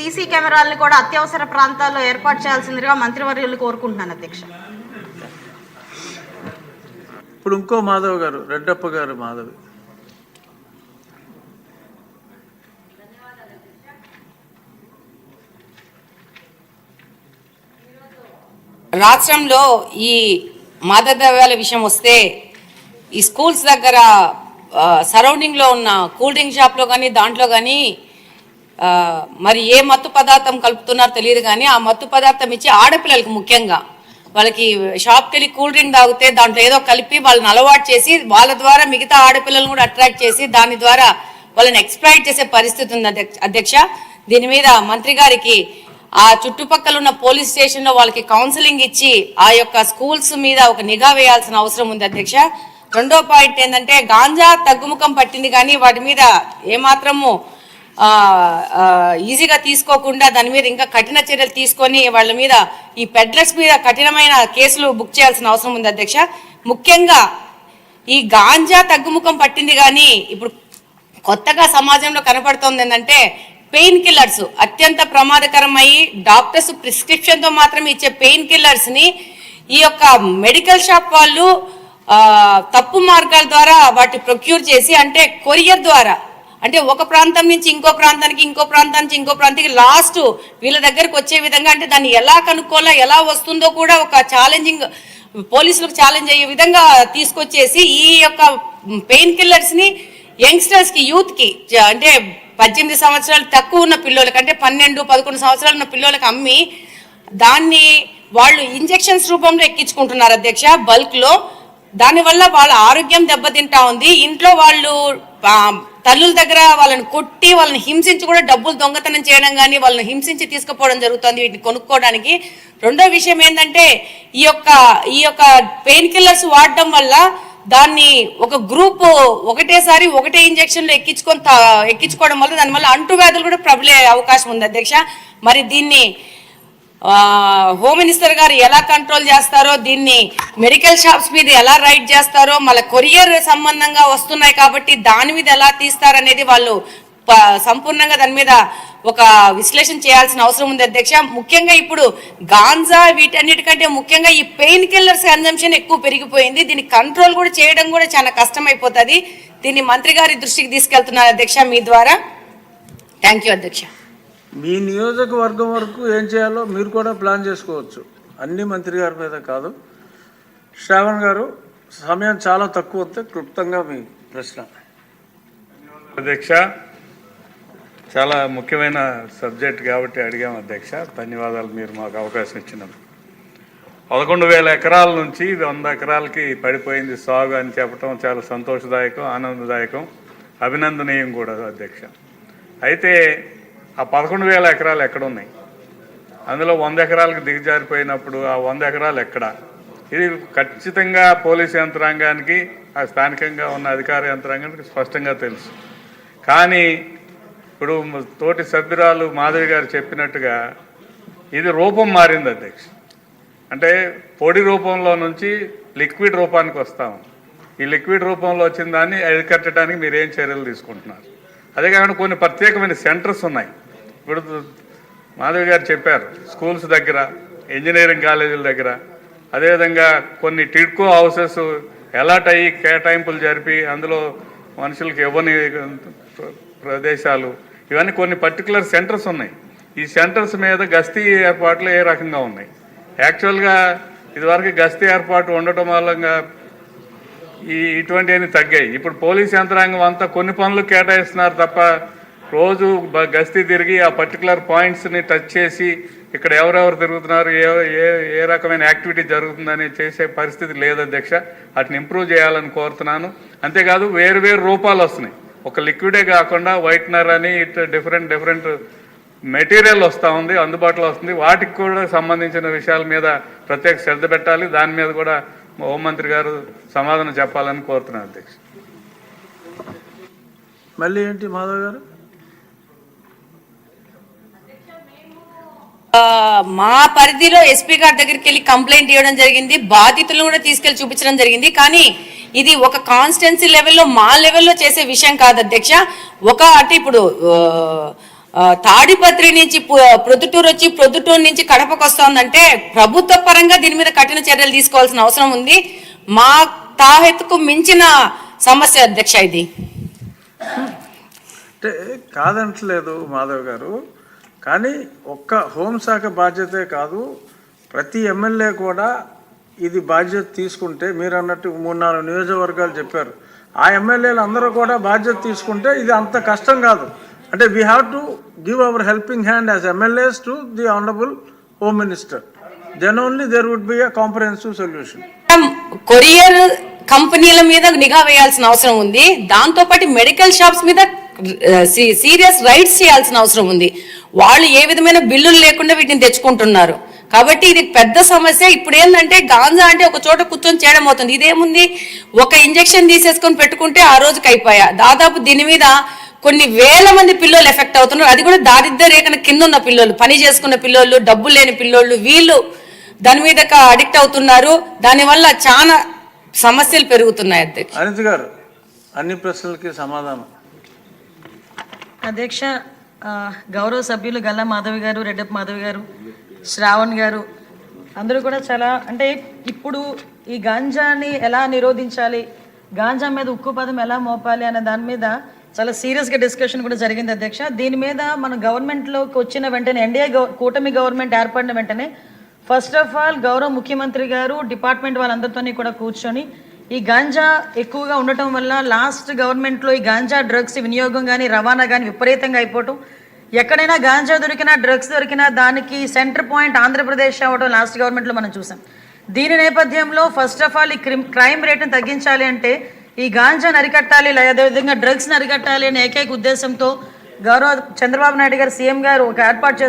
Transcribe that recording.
CC కెమెరాలను కూడా అత్యవసర ప్రాంతాల్లో ఏర్పాటు చేయాల్సిందిగా మంత్రివర్యులు కోరుకుంటున్నాను అధ్యక్ష. ఇప్పుడు ఇంకో మాధవ్ గారు రెడ్డప్ప గారు మాధవి. రాష్ట్రంలో ఈ మాదక ద్రవ్యాల విషయం వస్తే ఈ స్కూల్స్ దగ్గర సరౌండింగ్లో ఉన్న కూల్ డ్రింక్ షాప్లో కానీ దాంట్లో కానీ మరి ఏ మత్తు పదార్థం కలుపుతున్నారో తెలియదు కానీ ఆ మత్తు పదార్థం ఇచ్చి ఆడపిల్లలకి ముఖ్యంగా. వాళ్ళకి షాప్కి వెళ్ళి కూల్ డ్రింక్ తాగితే దాంట్లో ఏదో కలిపి వాళ్ళని అలవాటు చేసి వాళ్ళ ద్వారా మిగతా ఆడపిల్లలను కూడా అట్రాక్ట్ చేసి దాని ద్వారా వాళ్ళని ఎక్స్ప్లాయిట్ చేసే పరిస్థితి ఉంది అధ్యక్ష- అధ్యక్ష. దీని మీద మంత్రి గారికి ఆ చుట్టుపక్కల ఉన్న పోలీస్ స్టేషన్లో వాళ్ళకి కౌన్సిలింగ్ ఇచ్చి ఆ యొక్క స్కూల్స్ మీద ఒక నిఘా వేయాల్సిన అవసరం ఉంది అధ్యక్ష. రెండో పాయింట్ ఏంటంటే గాంజా తగ్గుముఖం పట్టింది కానీ వాటి మీద ఏమాత్రము ఈజీగా తీసుకోకుండా దాని మీద ఇంకా కఠిన చర్యలు తీసుకొని వాళ్ళ మీద ఈ పెడ్లర్స్ మీద కఠినమైన కేసులు బుక్ చేయాల్సిన అవసరం ఉంది అధ్యక్ష. ముఖ్యంగా ఈ గాంజా తగ్గుముఖం పట్టింది కానీ ఇప్పుడు కొత్తగా సమాజంలో కనపడుతోంది ఏంటంటే పెయిన్ కిల్లర్స్ అత్యంత ప్రమాదకరమయ్యి డాక్టర్స్ ప్రిస్క్రిప్షన్తో మాత్రమే ఇచ్చే పెయిన్ కిల్లర్స్ని ఈ యొక్క మెడికల్ షాప్ వాళ్ళు తప్పు మార్గాల ద్వారా వాటి ప్రొక్యూర్ చేసి అంటే కొరియర్ ద్వారా అంటే ఒక ప్రాంతం నుంచి ఇంకో ప్రాంతానికి ఇంకో ప్రాంతం నుంచి ఇంకో ప్రాంతానికి లాస్ట్ వీళ్ళ దగ్గరకు వచ్చే విధంగా అంటే దాన్ని ఎలా కనుక్కోవాలో ఎలా వస్తుందో కూడా ఒక ఛాలెంజింగ్ పోలీసులకు ఛాలెంజ్ అయ్యే విధంగా తీసుకొచ్చేసి ఈ యొక్క పెయిన్ కిల్లర్స్ని యంగ్స్టర్స్కి యూత్కి అంటే పద్దెనిమిది సంవత్సరాలు తక్కువ ఉన్న పిల్లలకి అంటే పన్నెండు పదకొండు సంవత్సరాలు ఉన్న పిల్లలకి అమ్మి దాన్ని వాళ్ళు ఇంజెక్షన్స్ రూపంలో ఎక్కించుకుంటున్నారు అధ్యక్ష బల్క్లో. దానివల్ల వాళ్ళ ఆరోగ్యం దెబ్బతింటా ఉంది. ఇంట్లో వాళ్ళు తల్లుల దగ్గర వాళ్ళని కొట్టి వాళ్ళని హింసించి కూడా డబ్బులు దొంగతనం చేయడం కానీ వాళ్ళని హింసించి తీసుకుపోవడం జరుగుతుంది వీటిని కొనుక్కోవడానికి. రెండో విషయం ఏంటంటే ఈ యొక్క ఈ యొక్క పెయిన్ కిల్లర్స్ వాడడం వల్ల దాన్ని ఒక గ్రూప్ ఒకటేసారి ఒకటే ఇంజక్షన్లు ఎక్కించుకొని ఎక్కించుకోవడం వల్ల దానివల్ల అంటువ్యాధులు కూడా ప్రబలే అవకాశం ఉంది అధ్యక్ష. మరి దీన్ని హోమ్ మినిస్టర్ గారు ఎలా కంట్రోల్ చేస్తారో దీన్ని మెడికల్ షాప్స్ మీద ఎలా రైడ్ చేస్తారో మళ్ళీ కొరియర్ సంబంధంగా వస్తున్నాయి కాబట్టి దాని మీద ఎలా తీస్తారనేది వాళ్ళు ప- సంపూర్ణంగా దాని మీద ఒక విశ్లేషణ చేయాల్సిన అవసరం ఉంది. అధ్యక్ష ముఖ్యంగా ఇప్పుడు గాంజా వీటన్నిటికంటే ముఖ్యంగా ఈ పెయిన్ కిల్లర్స్ కన్జంప్షన్ ఎక్కువ పెరిగిపోయింది. దీన్ని కంట్రోల్ కూడా చేయడం కూడా చాలా కష్టం అయిపోతుంది దీన్ని మంత్రి గారి దృష్టికి తీసుకెళ్తున్నారు అధ్యక్ష మీ ద్వారా. థ్యాంక్ యూ అధ్యక్ష. మీ నియోజకవర్గం వరకు ఏం చేయాలో మీరు కూడా ప్లాన్ చేసుకోవచ్చు. అన్ని మంత్రి గారి మీద కాదు. శ్రావణ్ గారు సమయం చాలా తక్కువ వస్తే క్లుప్తంగా మీ ప్రశ్న. అధ్యక్ష చాలా ముఖ్యమైన సబ్జెక్ట్ కాబట్టి అడిగాం అధ్యక్ష. ధన్యవాదాలు మీరు మాకు అవకాశం ఇచ్చినందుకు. పదకొండు వేల ఎకరాల నుంచి వంద ఎకరాలకి పడిపోయింది సాగు అని చెప్పడం చాలా సంతోషదాయకం ఆనందదాయకం అభినందనీయం కూడా అధ్యక్ష. అయితే ఆ పదకొండు వేల ఎకరాలు ఎక్కడ ఉన్నాయి? అందులో వంద ఎకరాలకు దిగజారిపోయినప్పుడు ఆ వంద ఎకరాలు ఎక్కడ? ఇది ఖచ్చితంగా పోలీస్ యంత్రాంగానికి ఆ స్థానికంగా ఉన్న అధికార యంత్రాంగానికి స్పష్టంగా తెలుసు. కానీ ఇప్పుడు తోటి సభ్యురాలు మాధవి గారు చెప్పినట్టుగా ఇది రూపం మారింది అధ్యక్ష. అంటే పొడి రూపంలో నుంచి లిక్విడ్ రూపానికి వస్తాము ఈ లిక్విడ్ రూపంలో వచ్చిన దాన్ని అరికట్టడానికి మీరు ఏం చర్యలు తీసుకుంటున్నారు? అదే కాకుండా కొన్ని ప్రత్యేకమైన సెంటర్స్ ఉన్నాయి. ఇప్పుడు మాధవి గారు చెప్పారు స్కూల్స్ దగ్గర ఇంజనీరింగ్ కాలేజీల దగ్గర. అదేవిధంగా కొన్ని టిడ్కో హౌసెస్ ఎలాట్ అయ్యి కేటాయింపులు జరిపి అందులో మనుషులకు ఇవ్వని ప్రదేశాలు. ఇవన్నీ కొన్ని పర్టికులర్ సెంటర్స్ ఉన్నాయి. ఈ సెంటర్స్ మీద గస్తీ ఏర్పాట్లు ఏ రకంగా ఉన్నాయి? యాక్చువల్గా ఇదివరకు గస్తీ ఏర్పాటు ఉండటం వల్ల ఈ ఇటువంటివన్నీ తగ్గాయి. ఇప్పుడు పోలీస్ యంత్రాంగం అంతా కొన్ని పనులు కేటాయిస్తున్నారు తప్ప రోజు గస్తీ తిరిగి ఆ పర్టికులర్ పాయింట్స్ని టచ్ చేసి ఇక్కడ ఎవరెవరు తిరుగుతున్నారు ఏ ఏ ఏ రకమైన యాక్టివిటీ జరుగుతుందని చేసే పరిస్థితి లేదు అధ్యక్ష. వాటిని ఇంప్రూవ్ చేయాలని కోరుతున్నాను. అంతేకాదు వేరు వేరు రూపాలు వస్తున్నాయి. ఒక లిక్విడే కాకుండా వైట్నర్ అని ఇట్ డిఫరెంట్ డిఫరెంట్ మెటీరియల్ వస్తూ ఉంది అందుబాటులో వస్తుంది. వాటికి కూడా సంబంధించిన విషయాల మీద ప్రత్యేక శ్రద్ధ పెట్టాలి. దాని మీద కూడా హోంమంత్రి గారు సమాధానం చెప్పాలని కోరుతున్నాను అధ్యక్ష. మళ్ళీ ఏంటి మాధవ్ గారు? మా పరిధిలో ఎస్పీ గారి దగ్గరికి వెళ్ళి కంప్లైంట్ ఇవ్వడం జరిగింది. బాధితులను కూడా తీసుకెళ్ళి చూపించడం జరిగింది. కానీ ఇది ఒక కాన్స్టెన్సీ లెవెల్లో మా లెవెల్లో చేసే విషయం కాదు అధ్యక్ష. ఒక అంటే ఇప్పుడు తాడిపత్రి నుంచి ప్రొద్దుటూరు వచ్చి ప్రొద్దుటూరు నుంచి కడపకు వస్తోందంటే ప్రభుత్వ పరంగా దీని మీద కఠిన చర్యలు తీసుకోవాల్సిన అవసరం ఉంది. మా తాహెత్తుకు మించిన సమస్య అధ్యక్ష ఇది. కాదంటలేదు మాధవ్ గారు. కానీ ఒక్క హోంశాఖ బాధ్యతే కాదు ప్రతి ఎమ్మెల్యే కూడా ఇది బాధ్యత తీసుకుంటే మీరు అన్నట్టు మూడు నాలుగు నియోజకవర్గాలు చెప్పారు ఆ ఎమ్మెల్యేలు అందరూ కూడా బాధ్యత తీసుకుంటే ఇది అంత కష్టం కాదు. అంటే we have to give our helping hand as MLAs to the honourable home minister then only there would be a comprehensive solution courier కంపెనీల మీద నిఘా వేయాల్సిన అవసరం ఉంది. దాంతోపాటు మెడికల్ షాప్స్ మీద సీరియస్ రైట్స్ చేయాల్సిన అవసరం ఉంది. వాళ్ళు ఏ విధమైన బిల్లులు లేకుండా వీటిని తెచ్చుకుంటున్నారు. కాబట్టి ఇది పెద్ద సమస్య. ఇప్పుడు ఏంటంటే గాంజా అంటే ఒక చోట కూర్చొని చేయడం అవుతుంది. ఇదేముంది? ఒక ఇంజెక్షన్ తీసేసుకొని పెట్టుకుంటే ఆ రోజుకి అయిపోయా. దాదాపు దీని మీద కొన్ని వేల మంది పిల్లలు ఎఫెక్ట్ అవుతున్నారు. అది కూడా దారిద్ర్య రేఖన కింద ఉన్న పిల్లలు పని చేసుకున్న పిల్లలు డబ్బులు లేని పిల్లోళ్ళు వీళ్ళు దాని మీద అడిక్ట్ అవుతున్నారు. దానివల్ల చాలా సమస్యలు పెరుగుతున్నాయి అధ్యక్ష అనిత్ గారు అన్ని ప్రశ్నలకి సమాధానం. అధ్యక్ష గౌరవ సభ్యులు గల్లా మాధవి గారు రెడ్డప్ప మాధవి గారు శ్రావణ్ గారు అందరూ కూడా చాలా అంటే ఇప్పుడు ఈ గాంజాని ఎలా నిరోధించాలి గాంజా మీద ఉక్కు పదం ఎలా మోపాలి అనే దాని మీద చాలా సీరియస్గా డిస్కషన్ కూడా జరిగింది అధ్యక్ష. దీని మీద మన గవర్నమెంట్లోకి వచ్చిన వెంటనే ఎన్డీఏ కూటమి గవర్నమెంట్ ఏర్పడిన వెంటనే ఫస్ట్ ఆఫ్ ఆల్ గౌరవ ముఖ్యమంత్రి గారు డిపార్ట్మెంట్ వాళ్ళందరితోని కూడా కూర్చొని ఈ గాంజా ఎక్కువగా ఉండటం వల్ల లాస్ట్ గవర్నమెంట్లో ఈ గాంజా డ్రగ్స్ వినియోగం కానీ రవాణా కానీ విపరీతంగా అయిపోవటం. ఎక్కడైనా గాంజా దొరికినా డ్రగ్స్ దొరికినా దానికి సెంటర్ పాయింట్ ఆంధ్రప్రదేశ్ అవ్వడం లాస్ట్ గవర్నమెంట్లో మనం చూసాం. దీని నేపథ్యంలో ఫస్ట్ ఆఫ్ ఆల్ ఈ క్రిమ్ క్రైమ్ రేట్ని తగ్గించాలి అంటే ఈ గాంజాను అరికట్టాలి అదేవిధంగా డ్రగ్స్ని అరికట్టాలి అనే ఏకైక ఉద్దేశంతో గౌరవ చంద్రబాబు నాయుడు గారు సీఎం గారు ఒక ఏర్పాటు చేశారు